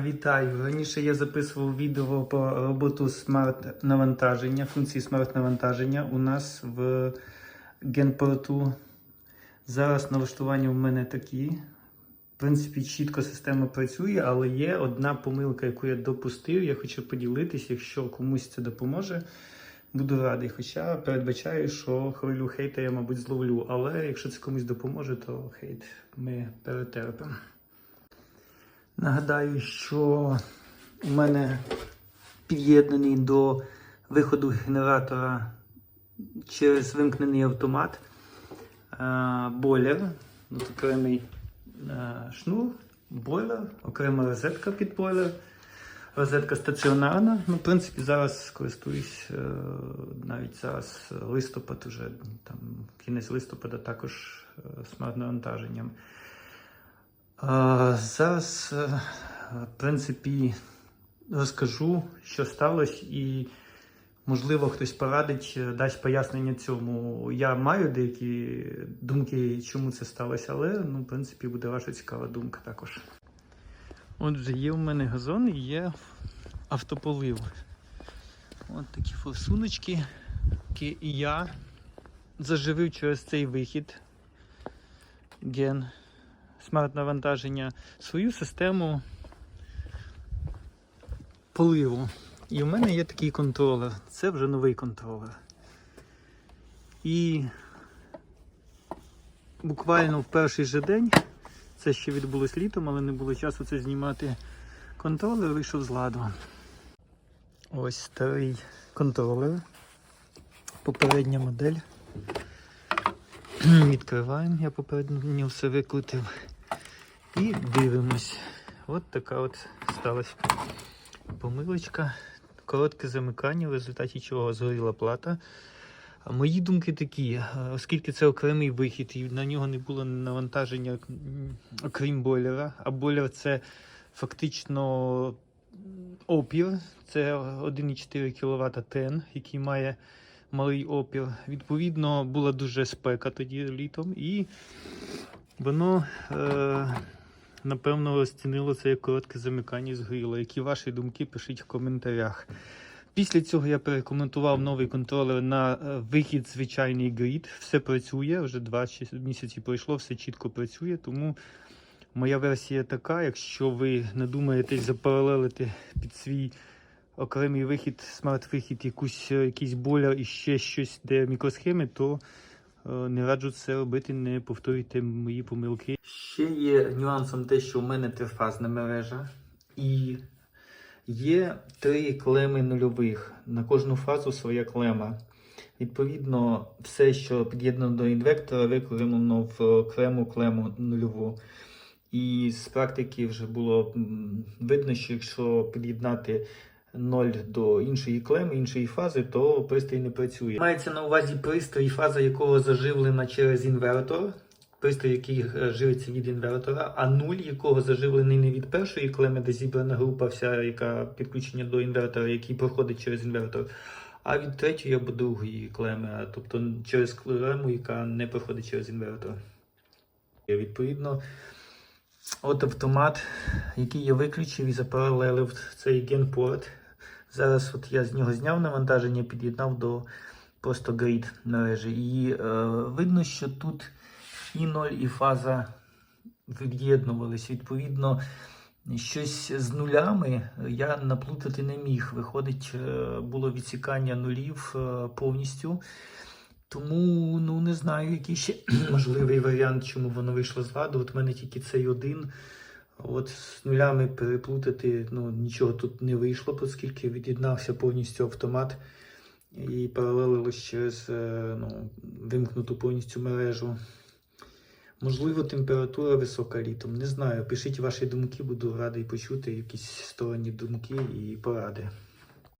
Вітаю! Раніше я записував відео про роботу смарт-навантаження, функції смарт-навантаження у нас в генпорту. Зараз налаштування в мене такі. В принципі, чітко система працює, але є одна помилка, яку я допустив. Я хочу поділитися, якщо комусь це допоможе. Буду радий. Хоча передбачаю, що хвилю хейта я, мабуть, зловлю. Але якщо це комусь допоможе, то хейт ми перетерпимо. Нагадаю, що у мене під'єднаний до виходу генератора через вимкнений автомат е, бойлер, От окремий е, шнур, бойлер, окрема розетка під бойлер. Розетка стаціонарна. Ну, в принципі, зараз користуюсь е, навіть зараз листопад, уже там кінець листопада також смарт-навантаженням. Зараз, е, в принципі, розкажу, що сталося, і, можливо, хтось порадить, е, дасть пояснення цьому. Я маю деякі думки, чому це сталося, але, ну, в принципі, буде ваша цікава думка також. Отже, є в мене газон і є автополив. От такі форсуночки, які я заживив через цей вихід. Ген смарт-навантаження свою систему поливу. І в мене є такий контролер. Це вже новий контролер. І буквально в перший же день, це ще відбулось літом, але не було часу це знімати. Контролер вийшов з ладу. Ось старий контролер. Попередня модель. Відкриваємо, я попередньо все викрутив. І дивимось. От така от сталася помилочка. Коротке замикання, в результаті чого згоріла плата. Мої думки такі, е, оскільки це окремий вихід, і на нього не було навантаження, окрім бойлера, а бойлер це фактично опір, це 1,4 кВт ТЕН, який має малий опір. Відповідно, була дуже спека тоді літом, і воно, е, напевно, розцінило це як коротке замикання і згоріло. Які ваші думки, пишіть в коментарях. Після цього я перекоментував новий контролер на е, вихід звичайний грід. Все працює, вже два чи- місяці пройшло, все чітко працює. Тому моя версія така: якщо ви надумаєтесь запаралелити під свій окремий вихід, смарт-вихід, е, якийсь бойлер і ще щось, де мікросхеми, то не раджу це робити, не повторюйте мої помилки. Ще є нюансом те, що у мене трифазна мережа і є три клеми нульових. На кожну фазу своя клема. Відповідно, все, що під'єднано до інвектора, використано в окрему клему нульову. І з практики вже було видно, що якщо під'єднати 0 до іншої клеми, іншої фази, то пристрій не працює. Мається на увазі пристрій, фаза якого заживлена через інвертор. Пристрій, який е, живиться від інвертора, а нуль, якого заживлений не від першої клеми, де зібрана група, вся, яка підключення до інвертора, який проходить через інвертор, а від третьої або другої клеми, тобто через клему, яка не проходить через інвертор. І, Відповідно, от автомат, який я виключив і запаралелив цей генпорт. Зараз от я з нього зняв навантаження, під'єднав до просто грид мережі. І е, видно, що тут і 0, і фаза від'єднувались. Відповідно, щось з нулями я наплутати не міг. Виходить, е, було відсікання нулів е, повністю. Тому ну не знаю, який ще можливий варіант, чому воно вийшло з ладу. От в мене тільки цей один. От з нулями переплутати ну, нічого тут не вийшло, оскільки від'єднався повністю автомат і паралелилось через е, ну, вимкнуту повністю мережу. Можливо, температура висока літом. Не знаю. Пишіть ваші думки, буду радий почути якісь сторонні думки і поради.